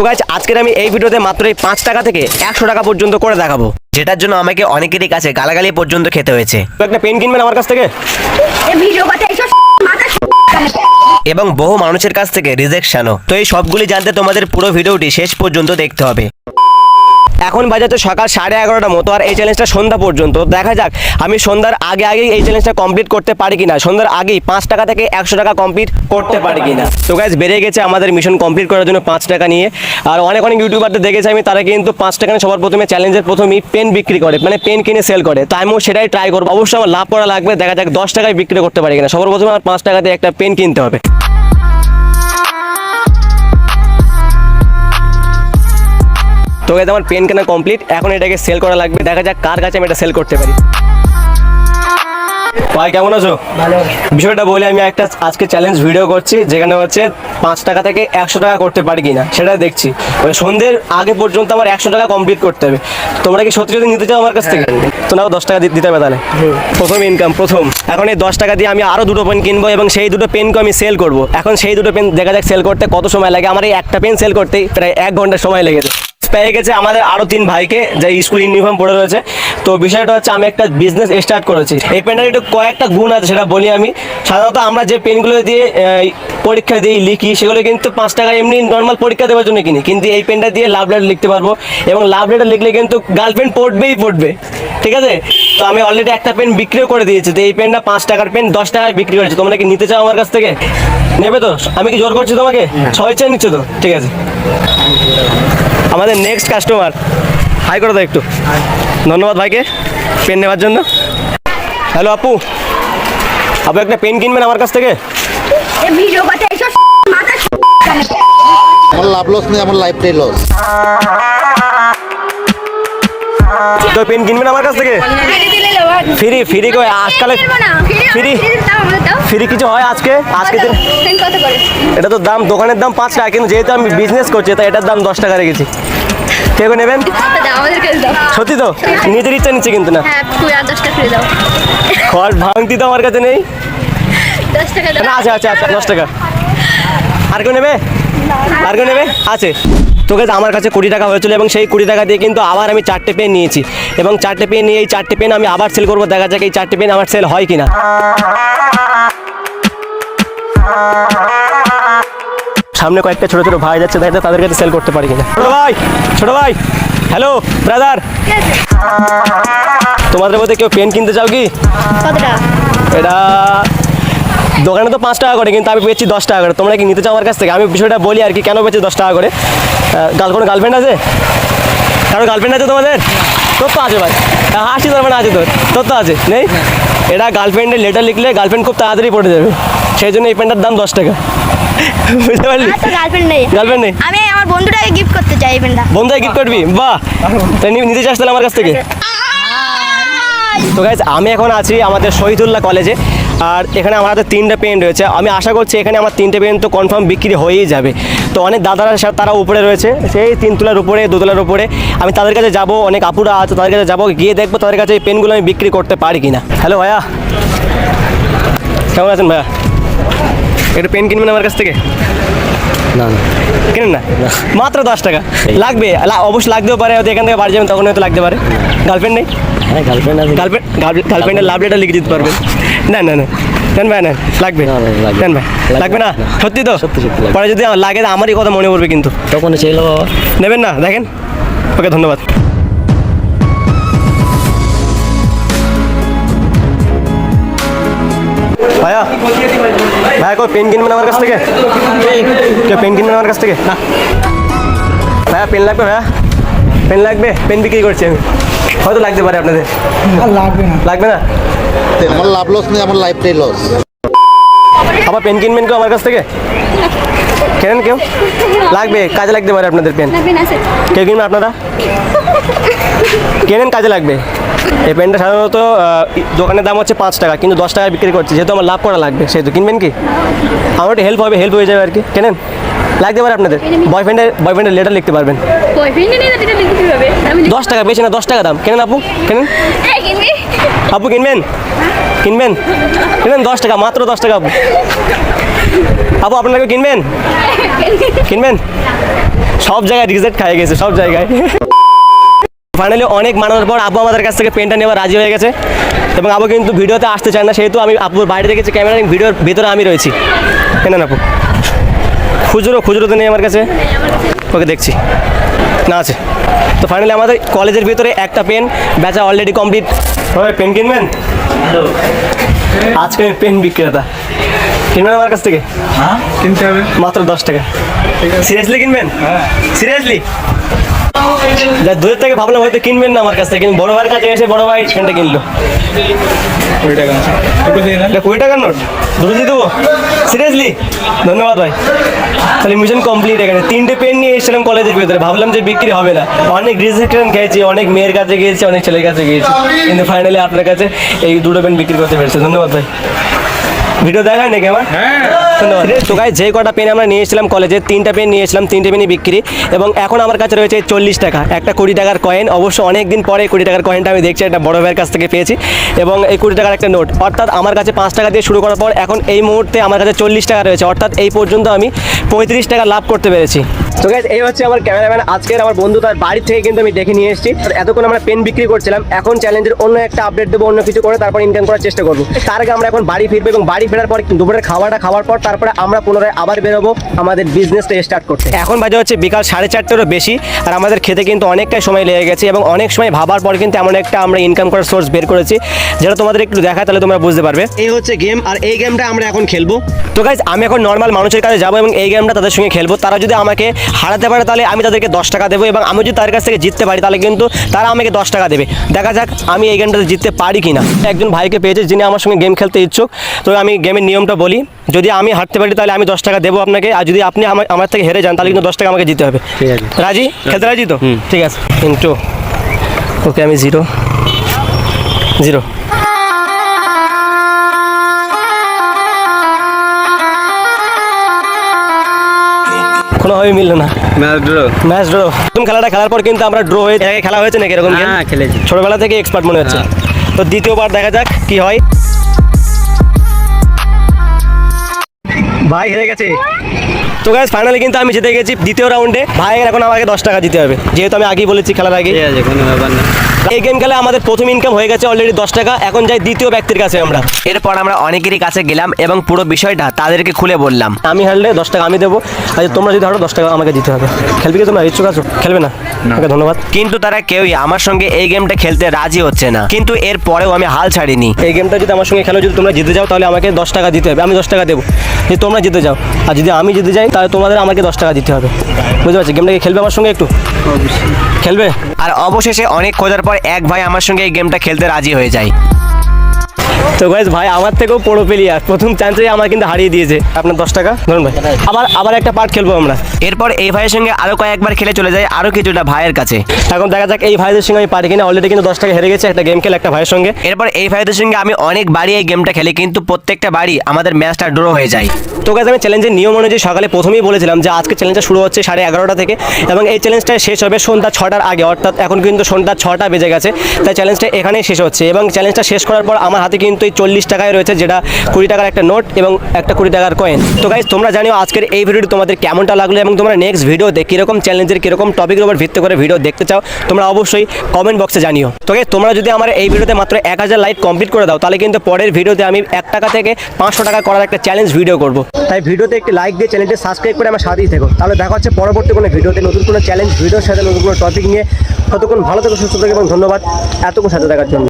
তো গাইজ আজকের আমি এই ভিডিওতে মাত্র এই পাঁচ টাকা থেকে একশো টাকা পর্যন্ত করে দেখাবো। যেটার জন্য আমাকে অনেকেরই কাছে গালাগালি পর্যন্ত খেতে হয়েছে। তো একটা পেন কিনবেন আমার কাছ থেকে? এবং বহু মানুষের কাছ থেকে রিজেকশনও তো এই সবগুলি জানতে তোমাদের পুরো ভিডিওটি শেষ পর্যন্ত দেখতে হবে। এখন বাজাতে সকাল সাড়ে এগারোটা মতো, আর এই চ্যালেঞ্জটা সন্ধ্যা পর্যন্ত। দেখা যাক, আমি সন্ধ্যার আগে আগেই এই চ্যালেঞ্জটা কমপ্লিট করতে পারি কিনা। সন্ধ্যার আগেই পাঁচ টাকা থেকে একশো টাকা কমপ্লিট করতে পারি কিনা। তো গাইজ বেড়ে গেছে আমাদের মিশন কমপ্লিট করার জন্য পাঁচ টাকা নিয়ে। আর অনেক অনেক ইউটিউবারদের দেখেছি আমি, তারা কিন্তু পাঁচ টাকা নিয়ে সবার প্রথমে চ্যালেঞ্জের প্রথমেই পেন বিক্রি করে মানে পেন কিনে সেল করে। তো আমিও সেটাই ট্রাই করব। অবশ্যই আমার লাভ করা লাগবে, দেখা যাক দশ টাকায় বিক্রি করতে পারি কিনা। সবার প্রথমে আমার পাঁচ টাকা দিয়ে একটা পেন কিনতে হবে। তো গাইজ আমার পেন কেনা কমপ্লিট এখন এটাকে সেল করা লাগবে। দেখা যাক কার কাছে আমি এটা সেল করতে পারি। ভাই কেমন আছো? ভালো বিষয়টা বলে আমি একটা আজকে চ্যালেঞ্জ ভিডিও করছি যেখানে হচ্ছে পাঁচ টাকা থেকে একশো টাকা করতে পারি কিনা সেটা দেখছি। মানে সন্ধ্যের আগে পর্যন্ত আমার একশো টাকা কমপ্লিট করতে হবে। তোমরা কি সত্যি যদি নিতে চাও আমার কাছ থেকে? তোমরা দশ টাকা দিতে হবে তাহলে। প্রথম ইনকাম প্রথম। এখন এই দশ টাকা দিয়ে আমি আরও দুটো পেন কিনবো এবং সেই দুটো পেনকে আমি সেল করব। এখন সেই দুটো পেন দেখা যাক সেল করতে কত সময় লাগে। আমার এই একটা পেন সেল করতেই প্রায় এক ঘণ্টা সময় লেগেছে। পেয়ে গেছে আমাদের আরও তিন ভাইকে যে স্কুল ইউনিফর্ম পড়ে রয়েছে। তো বিষয়টা হচ্ছে আমি একটা বিজনেস স্টার্ট করেছি। এই পেনটার একটু কয়েকটা গুণ আছে, সেটা বলি আমি। সাধারণত আমরা যে পেনগুলো দিয়ে পরীক্ষা দিই লিখি সেগুলো কিন্তু পাঁচ টাকা এমনি নর্মাল পরীক্ষা দেওয়ার জন্য কিনি। কিন্তু এই পেনটা দিয়ে লাভ লেটার লিখতে পারব। এবং লাভ লেটার লিখলে কিন্তু গার্লফ্রেন্ড পড়বেই পড়বে। ঠিক আছে? তো আমি অলরেডি একটা পেন বিক্রিও করে দিয়েছি। তো এই পেনটা পাঁচ টাকার পেন দশ টাকায় বিক্রি করেছি। তোমরা কি নিতে চাও আমার কাছ থেকে? নেবে তো? আমি কি জোর করছি তোমাকে? স্বেচ্ছায় নিচ্ছ তো? ঠিক আছে। আমাদের নেক্সট কাস্টমার হাই করে দাও একটু। ধন্যবাদ ভাইকে পেন নেওয়ার জন্য। হ্যালো আপু। আপু একটা পেন কিনবেন আমার কাছ থেকে? এ ভিডিও কথা এইসব মাথা আমার লাভ লস নেই আমার লাইফটাই লস তো পেন কিনবেন আমার কাছ থেকে? ফ্রি ফ্রি কই আজকালে ফ্রি ফ্রি কিছু হয় আজকে? আজকে দিন এটা তো দাম দোকানের দাম পাঁচ টাকা কিন্তু যেহেতু আমি বিজনেস করছি তাই এটার দাম দশ টাকা রেখেছি। কে করে নেবেন? সত্যি তো? নিজের ইচ্ছা নিচ্ছে কিন্তু না। হ্যাঁ তুই আর দশ টাকা ফিরে দাও। খড় ভাঙতি তো আমার কাছে নেই। না আছে আছে আছে দশ টাকা। আর কেউ নেবে? আর কেউ নেবে? আছে। তোকে আমার কাছে কুড়ি টাকা হয়েছিল এবং সেই কুড়ি টাকা দিয়ে কিন্তু আবার আমি চারটে পেন নিয়েছি। এবং চারটে পেন নিয়ে এই চারটে পেন আমি আবার সেল করব। দেখা যাক এই চারটে পেন আমার সেল হয় কিনা। সামনে কয়েকটা ছোট ছোট ভাই যাচ্ছে দেখা তাদের কাছে সেল করতে পারি কিনা। ছোট ভাই ছোট ভাই হ্যালো ব্রাদার তোমাদের মধ্যে কেউ পেন কিনতে চাও কি? এটা দোকানে তো পাঁচ টাকা করে কিন্তু আমি পেয়েছি দশ টাকা করে। তোমরা কি নিতে চাও আমার কাছ থেকে? আমি বিষয়টা বলি আর কি কেন পেয়েছি দশ টাকা করে? গার্ল কোনো গার্লফ্রেন্ড আছে? কারও গার্লফ্রেন্ড আছে তোমাদের? তোর তো আছে ভাই। হ্যাঁ, হাসি তোর মানে আছে তোর। তোর তো আছে নেই? এটা গার্লফ্রেন্ডের লেটার লিখলে গার্লফ্রেন্ড খুব তাড়াতাড়ি পড়ে যাবে। সেই জন্য এই পেনটার দাম দশ টাকা। বুঝতে পারলি? গার্লফ্রেন্ড নেই। গার্লফ্রেন্ড নেই? আমি আমার বন্ধুটাকে গিফট করতে চাই এই পেনটা বন্ধুকে গিফট করবি? বাহ! তাই নিতে চাস তাহলে আমার কাছ থেকে? তো গাইজ আমি এখন আছি আমাদের শহীদুল্লাহ কলেজে আর এখানে আমার হাতে তিনটে পেন রয়েছে। আমি আশা করছি এখানে আমার তিনটে পেন তো কনফার্ম বিক্রি হয়েই যাবে। তো অনেক দাদারা তারা উপরে রয়েছে। সেই তিন তিনতলার উপরে দুতলার উপরে। আমি তাদের কাছে যাব অনেক আপুরা আছে তাদের কাছে যাব গিয়ে দেখব তাদের কাছে এই পেনগুলো আমি বিক্রি করতে পারি কিনা। হ্যালো ভাইয়া। কেমন আছেন ভাইয়া? একটু পেন কিনবেন আমার কাছ থেকে? না না। কিনেন না? মাত্র দশ টাকা। লাগবে। অবশ্যই লাগতেও পারে হয়তো এখান থেকে বাড়ি যাবেন তখন হয়তো লাগতে পারে। গার্লফ্রেন্ড নেই? গার্লফ্রেন্ড গার্লফ্রেন্ড গার্লফ্রেন্ডের লাভ লেটার লিখে দিতে পারবেন। না না না নেন ভাই নেন লাগবে। না, না, লাগবে নেন ভাই? না। লাগবে না? না। সত্যি তো? সত্যি, সত্যি লাগবে। পরে যদি আমার লাগে আমারই কথা মনে পড়বে কিন্তু। তখন ছিল বাবা নেবেন না? দেখেন। ওকে ধন্যবাদ। ভাইয়া ভাইয়া কই পেন কিনবেন আমার কাছ থেকে? কেউ পেন কিনবেন আমার কাছ থেকে? না। ভাইয়া পেন লাগবে ভাইয়া? পেন লাগবে? পেন বিক্রি করছি আমি। হয়তো লাগতে পারে আপনাদের। লাগবে না। লাগবে না? আমার লাভ লস নেই আমার লাইফটাই লস আবার পেন কিনবেন কেউ আমার কাছ থেকে? কেনেন কেউ? লাগবে কাজে লাগতে পারে আপনাদের পেন। কেউ কিনবেন আপনারা? কেনেন কাজে লাগবে? এই পেনটা সাধারণত দোকানের দাম হচ্ছে পাঁচ টাকা কিন্তু দশ টাকায় বিক্রি করছি যেহেতু আমার লাভ করা লাগবে সেহেতু। কিনবেন কি? আমার একটু হেল্প হবে হেল্প হয়ে যাবে আর কি। কেনেন? লাগতে পারে আপনাদের। বয়ফ্রেন্ডের বয়ফ্রেন্ডের লেটার লিখতে পারবেন। দশ টাকা বেশি না দশ টাকা দাম। কেনেন আপু? কেনেন? আপু কিনবেন? কিনবেন? কিনবেন দশ টাকা মাত্র দশ টাকা আপু। আপু আপনাকে কিনবেন? কিনবেন? সব জায়গায় রিজেক্ট খাই গেছে সব জায়গায়। ফাইনালি অনেক মানানোর পর আবু আমাদের কাছ থেকে পেনটা নেওয়া রাজি হয়ে গেছে। এবং আবু কিন্তু ভিডিওতে আসতে চায় না সেহেতু আমি আপুর বাইরে দেখেছি ক্যামেরা ভিডিওর ভিতরে আমি রয়েছি। কেন আপু? খুচরো খুচরোতে নেই আমার কাছে। ওকে দেখছি। না আছে। তো ফাইনালি আমাদের কলেজের ভিতরে একটা পেন বেচা অলরেডি কমপ্লিট হয় পেন কিনবেন? আজকে আমি পেন বিক্রেতা। কিনবেন আমার কাছ থেকে? হ্যাঁ কিনতে হবে। মাত্র দশ টাকা। সিরিয়াসলি কিনবেন? হ্যাঁ। সিরিয়াসলি যা দূরের থেকে ভাবলাম হয়তো কিনবেন না আমার কাছ থেকে কিন্তু বড় ভাইয়ের কাছে এসে বড় ভাই পেনটা কিনলো। কুড়ি টাকা এটা কুড়ি টাকার নোট? দুটো দিয়ে দেবো? সিরিয়াসলি ধন্যবাদ ভাই। তাহলে মিশন কমপ্লিট এখানে। তিনটে পেন নিয়ে এসেছিলাম কলেজের ভিতরে। ভাবলাম যে বিক্রি হবে না। অনেক রিজেকশন খেয়েছি অনেক মেয়ের কাছে গিয়েছি অনেক ছেলের কাছে গিয়েছি। কিন্তু ফাইনালি আপনার কাছে এই দুটো পেন বিক্রি করতে পেরেছে। ধন্যবাদ ভাই। ভিডিও দেখায় নাকি আমার? হ্যাঁ। তো গাই যে কটা পেন আমরা নিয়েছিলাম কলেজে তিনটা পেন নিয়েছিলাম তিনটে পেনই বিক্রি। এবং এখন আমার কাছে রয়েছে চল্লিশ টাকা একটা কুড়ি টাকার কয়েন অবশ্য অনেক দিন পরে কুড়ি টাকার কয়েনটা আমি দেখছি একটা বড় ভাইয়ের কাছ থেকে পেয়েছি। এবং এই কুড়ি টাকার একটা নোট অর্থাৎ আমার কাছে পাঁচ টাকা দিয়ে শুরু করার পর এখন এই মুহূর্তে আমার কাছে চল্লিশ টাকা রয়েছে অর্থাৎ এই পর্যন্ত আমি পঁয়ত্রিশ টাকা লাভ করতে পেরেছি। তো গাইজ এই হচ্ছে আমার ক্যামেরাম্যান আজকের আমার বন্ধু তার বাড়ি থেকে কিন্তু আমি দেখে নিয়ে এসেছি। এতক্ষণ আমরা পেন বিক্রি করছিলাম। এখন চ্যালেঞ্জের অন্য একটা আপডেট দেবো অন্য কিছু করে তারপর ইনকাম করার চেষ্টা করব। তার আগে আমরা এখন বাড়ি ফিরবো এবং বাড়ি ফেরার পর দুপুরের খাওয়াটা খাওয়ার পর তারপরে আমরা পুনরায় আবার বেরোবো আমাদের বিজনেসটা স্টার্ট করতে। এখন বাজে হচ্ছে বিকাল সাড়ে চারটেরও বেশি আর আমাদের খেতে কিন্তু অনেকটাই সময় লেগে গেছে এবং অনেক সময় ভাবার পর কিন্তু এমন একটা আমরা ইনকাম করার সোর্স বের করেছি। যেটা তোমাদের একটু দেখায় তাহলে তোমরা বুঝতে পারবে। এই হচ্ছে গেম আর এই গেমটা আমরা এখন খেলব। তো গাইজ আমি এখন নর্মাল মানুষের কাছে যাব এবং এই গেমটা তাদের সঙ্গে খেলব। তারা যদি আমাকে হারাতে পারে তাহলে আমি তাদেরকে দশ টাকা দেবো এবং আমি যদি তাদের কাছ থেকে জিততে পারি তাহলে কিন্তু তারা আমাকে দশ টাকা দেবে। দেখা যাক আমি এই গেমটাতে জিততে পারি কিনা। একজন ভাইকে পেয়েছে যিনি আমার সঙ্গে গেম খেলতে ইচ্ছুক। তো আমি গেমের নিয়মটা বলি যদি আমি হারতে পারি তাহলে আমি দশ টাকা দেবো আপনাকে আর যদি আপনি আমার আমার থেকে হেরে যান তাহলে কিন্তু দশ টাকা আমাকে দিতে হবে। ঠিক আছে। রাজি? খেলতে রাজি তো? ঠিক আছে। ইন্টু ওকে আমি জিরো জিরো কোনোভাবেই মিললো না। Match draw. Match draw. প্রথম খেলাটা খেলার পর কিন্তু আমরা ড্র হয়ে এর আগে খেলা হয়েছে নাকি এরকম? হ্যাঁ খেলেছি। ছোটবেলা থেকে এক্সপার্ট মনে হচ্ছে। তো দ্বিতীয়বার দেখা যাক কি হয়। ভাই হেরে গেছে। তো গাইজ ফাইনালি কিন্তু আমি জিতে গেছি দ্বিতীয় রাউন্ডে ভাইয়ের এখন আমাকে দশ টাকা দিতে হবে। যেহেতু আমি আগেই বলেছি খেলার আগে কোনো ব্যাপার না। এই গেম খেলে আমাদের প্রথম ইনকাম হয়ে গেছে অলরেডি দশ টাকা এখন যাই দ্বিতীয় ব্যক্তির কাছে আমরা। এরপর আমরা অনেকেরই কাছে গেলাম এবং পুরো বিষয়টা তাদেরকে খুলে বললাম। আমি হারলে দশ টাকা আমি দেবো। আর তোমরা যদি হারো দশ টাকা আমাকে দিতে হবে। খেলবে কি তোমরা? ইচ্ছুক আছো? খেলবে না? ওকে ধন্যবাদ। কিন্তু তারা কেউই আমার সঙ্গে এই গেমটা খেলতে রাজি হচ্ছে না। কিন্তু এর পরেও আমি হাল ছাড়িনি। এই গেমটা যদি আমার সঙ্গে খেলো যদি তোমরা জিতে যাও তাহলে আমাকে দশ টাকা দিতে হবে। আমি দশ টাকা দেবো। যদি তোমরা জিতে যাও আর যদি আমি জিতে যাই তাহলে তোমাদের আমাকে দশ টাকা দিতে হবে। বুঝতে পারছি? গেমটাকে খেলবে আমার সঙ্গে একটু? খেলবে? আর অবশেষে অনেক খোঁজার পর এক ভাই আমার সঙ্গে এই গেমটা খেলতে রাজি হয়ে যায়। তো গাইজ ভাই আমার থেকেও বড় প্লেয়ার। প্রথম চান্সেই আমার কিন্তু হারিয়ে দিয়েছে। আপনার দশ টাকা? ধরুন ভাই আবার আবার একটা পার্ট খেলব আমরা। এরপর এই ভাইয়ের সঙ্গে আরও কয়েকবার খেলে চলে যায় আরও কিছুটা ভাইয়ের কাছে। এখন দেখা যাক এই ভাইদের সঙ্গে আমি পারি কিনা। অলরেডি কিন্তু দশ টাকা হেরে গেছে একটা গেম খেলে একটা ভাইয়ের সঙ্গে। এরপর এই ভাইদের সঙ্গে আমি অনেক বাড়ি এই গেমটা খেলি কিন্তু প্রত্যেকটা বাড়ি আমাদের ম্যাচটা ড্র হয়ে যায়। তো গাইজ আমি চ্যালেঞ্জের নিয়ম অনুযায়ী সকালে প্রথমেই বলেছিলাম যে আজকে চ্যালেঞ্জটা শুরু হচ্ছে সাড়ে এগারোটা থেকে এবং এই চ্যালেঞ্জটা শেষ হবে সন্ধ্যা ছটার আগে। অর্থাৎ এখন কিন্তু সন্ধ্যা ছটা বেজে গেছে তাই চ্যালেঞ্জটা এখানেই শেষ হচ্ছে। এবং চ্যালেঞ্জটা শেষ করার পর আমার হাতে কিন্তু এই চল্লিশ টাকায় রয়েছে যেটা কুড়ি টাকার একটা নোট এবং একটা কুড়ি টাকার কয়েন তো গাইজ তোমরা জানিও আজকের এই ভিডিওটি তোমাদের কেমনটা লাগল এবং তোমরা নেক্সট ভিডিওতে কীরকম চ্যালেঞ্জের কীরকম টপিকের উপর ভিত্তি করে ভিডিও দেখতে চাও তোমরা অবশ্যই কমেন্ট বক্সে জানিও। তো guys, তোমরা যদি আমার এই ভিডিওতে মাত্র এক হাজার লাইক কমপ্লিট করে দাও তাহলে কিন্তু পরের ভিডিওতে আমি এক টাকা থেকে পাঁচশো টাকা করার একটা চ্যালেঞ্জ ভিডিও করব। তাই ভিডিওতে একটি লাইক দিয়ে চ্যানেলটি সাবস্ক্রাইব করে আমার সাথেই থেকো। তাহলে দেখা হচ্ছে পরবর্তী কোনো ভিডিওতে নতুন কোনো চ্যালেঞ্জ ভিডিওর সাথে নতুন কোনো টপিক নিয়ে। ততক্ষণ ভালো থেকো সুস্থ থেকো এবং ধন্যবাদ। এতক্ষণ সাথে দেখার জন্য।